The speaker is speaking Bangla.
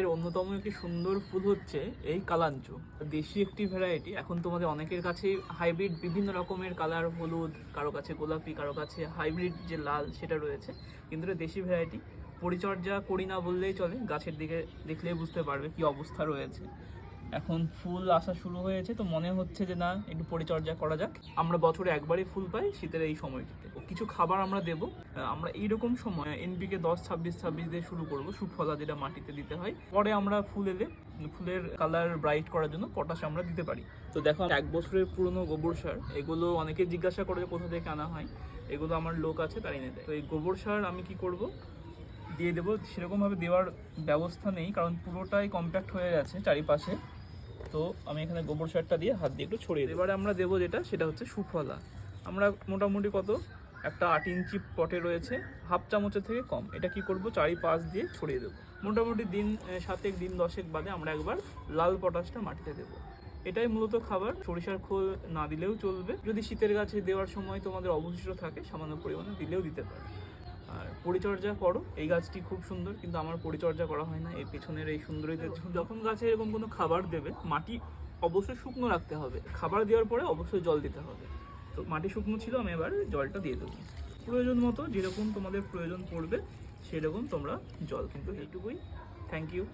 এর অন্যতম একটি সুন্দর ফুল হচ্ছে এই কালাঞ্চ। দেশি একটি ভ্যারাইটি এখন তোমাদের অনেকের কাছে হাইব্রিড বিভিন্ন রকমের কালার হলুদ, কারও কাছে গোলাপি, কারও কাছে হাইব্রিড যে লাল সেটা রয়েছে। কিন্তু এটা দেশি ভ্যারাইটি পরিচর্যা করি না বললেই চলে, গাছের দিকে দেখলেই বুঝতে পারবে কি অবস্থা রয়েছে। এখন ফুল আসা শুরু হয়েছে, তো মনে হচ্ছে যে না, একটু পরিচর্যা করা যাক। আমরা বছরে একবারই ফুল পাই, শীতের এই সময়টিতে। কিছু খাবার আমরা দেব। আমরা এইরকম সময় এনপিকে দশ, ছাব্বিশ ছাব্বিশ দিয়ে শুরু করব, সুফলা যেটা মাটিতে দিতে হয়। পরে আমরা ফুল এলে, ফুলের কালার ব্রাইট করার জন্য পটাশ আমরা দিতে পারি। তো দেখো, এক বছরের পুরনো গোবর সার, এগুলো অনেকে জিজ্ঞাসা করে যে কোথা থেকে আনা হয়। এগুলো আমার লোক আছে তাই এনে দেয়। তো এই গোবর সার আমি কি করব? দিয়ে দেবো। সেরকমভাবে দেওয়ার ব্যবস্থা নেই, কারণ পুরোটাই কম্প্যাক্ট হয়ে গেছে চারিপাশে। তো আমি এখানে গোবর সারটা দিয়ে হাত দিয়ে একটু ছড়িয়ে দিই এবারে আমরা দেবো যেটা, সেটা হচ্ছে সুফলা। আমরা মোটামুটি কত? একটা আট ইঞ্চি পটে রয়েছে, হাফ চামচের থেকে কম। এটা কি করব? চারি পাঁচ দিয়ে ছড়িয়ে দেবো। মোটামুটি দিন সাতেক, দিন দশেক বাদে আমরা একবার লাল পটাশটা মাটিতে দেবো। এটাই মূলত খাবার। সরিষার খোল না দিলেও চলবে। যদি শীতের গাছে দেওয়ার সময় তোমাদের অবশিষ্ট থাকে, সামান্য পরিমাণে দিলেও দিতে পারে। আর পরিচর্যা করো। এই গাছটি খুব সুন্দর কিন্তু আমার পরিচর্যা করা হয় না। এই পেছনের এই সুন্দরীদের যখন গাছে এরকম কোনো খাবার দেবে মাটি অবশ্যই শুকনো রাখতে হবে। খাবার দেওয়ার পরে অবশ্যই জল দিতে হবে। তো মাটি শুকনো ছিল আমি এবার জলটা দিয়ে দেবো। প্রয়োজন মতো যেরকম তোমাদের প্রয়োজন পড়বে সেরকম তোমরা জল কিন্তু এইটুকুই। Thank you